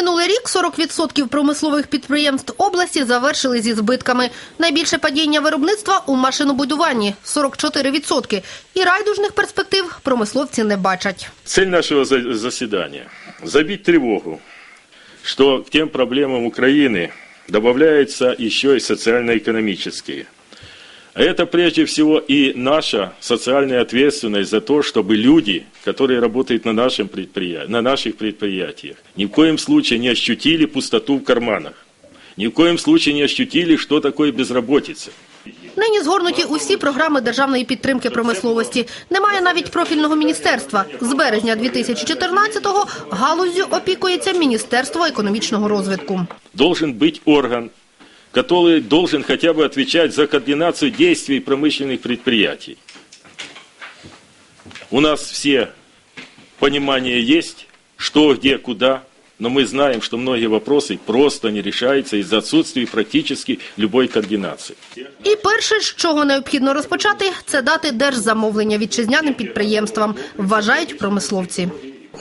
Минулий рік 40% промислових підприємств області завершили зі збитками. Найбільше падіння виробництва у машинобудуванні 44%. І райдужних перспектив промисловці не бачать. Цель нашего за- заседания – забить тревогу, что к тем проблемам Украины добавляются еще и социально-экономические. А это прежде всего и наша социальная ответственность за то, чтобы люди, которые работают на, нашем предприя... на наших предприятиях, ни в коем случае не ощутили пустоту в карманах, ни в коем случае не ощутили, что такое безработица. Нині згорнуті усі програми державної підтримки промисловості. Немає навіть профільного міністерства. З березня 2014-го галуззю опікується Міністерство економічного розвитку. должен быть орган, который должен хотя бы отвечать за координацию действий промышленных предприятий. У нас все понимание есть, что, где, куда, но мы знаем, что многие вопросы просто не решаются из-за отсутствия практически любой координации. І перше, з чого необхідно розпочати, це дати держзамовлення вітчизняним підприємствам, вважають промисловці.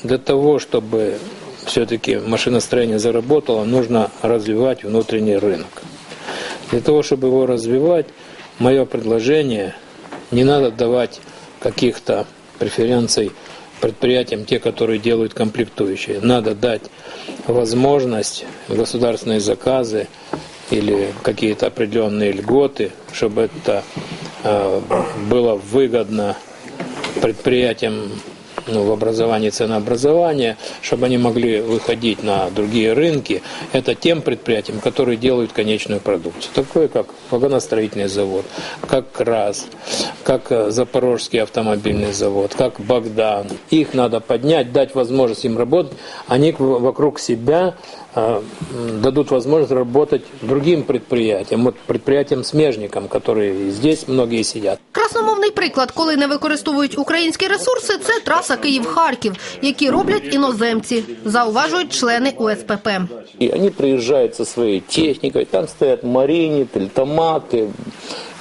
Для того, чтобы все-таки машиностроение заработало, нужно развивать внутренний рынок. Для того, чтобы его развивать, мое предложение, не надо давать каких-то преференций предприятиям, те, которые делают комплектующие. Надо дать возможность государственные заказы или какие-то определенные льготы, чтобы это э, было выгодно предприятиям ну, в образовании ценообразования, чтобы они могли выходить на другие рынки, это тем предприятиям, которые делают конечную продукцию. Такое как вагоностроительный завод, как КРАС, как э, Запорожский автомобильный завод, как Богдан. Их надо поднять, дать возможность им работать. Они вокруг себя э, дадут возможность работать другим предприятиям, вот предприятиям-смежникам, которые здесь многие сидят. Красномовний приклад, коли не використовують українські ресурси, це траса Київ-Харків, які роблять іноземці, зауважують члени УСПП. И они приезжают со своей техникой, там стоят Марини, Тельтоматы,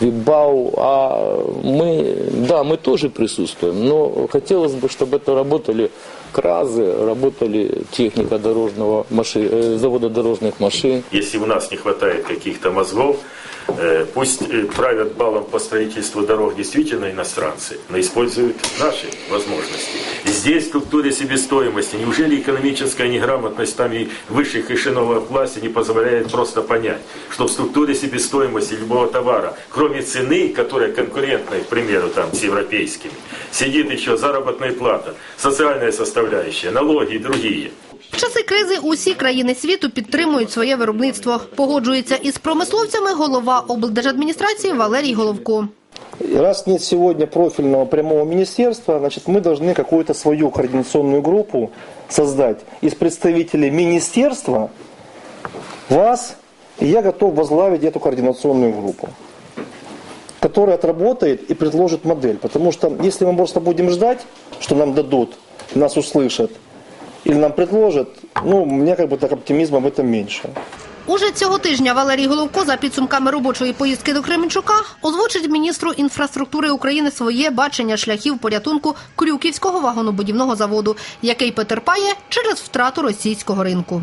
Вибау, а мы, да, мы тоже присутствуем, но хотелось бы, чтобы это работали КРАЗы, работали техника дорожного маши, э, завода дорожных машин. Если у нас не хватает каких-то мозгов, э, пусть э, правят балом по строительству дорог действительно иностранцы, но используют наши возможности. И здесь в структуре себестоимости, неужели экономическая неграмотность там и высших эшелонов власти не позволяет просто понять, что в структуре себестоимости любого товара, кроме цены, которая конкурентная, к примеру, там, с европейскими, сидит еще заработная плата, социальная составляющая, налоги и другие. В часи кризи усі країни світу підтримують своє виробництво. Погоджується із промисловцями голова облдержадміністрації Валерій Головко. И Раз нет сегодня профильного прямого министерства, значит, мы должны какую-то свою координационную группу создать из представителей министерства, вас, и я готов возглавить эту координационную группу, которая отработает и предложит модель. Потому что если мы просто будем ждать, что нам дадут, нас услышат, или нам предложат, ну, мне как бы так оптимизма в этом меньше. Уже цього тижня Валерій Головко за підсумками робочої поїздки до Кременчука озвучить міністру інфраструктури України своє бачення шляхів порятунку Крюківського вагонобудівного заводу, який потерпає через втрату російського ринку.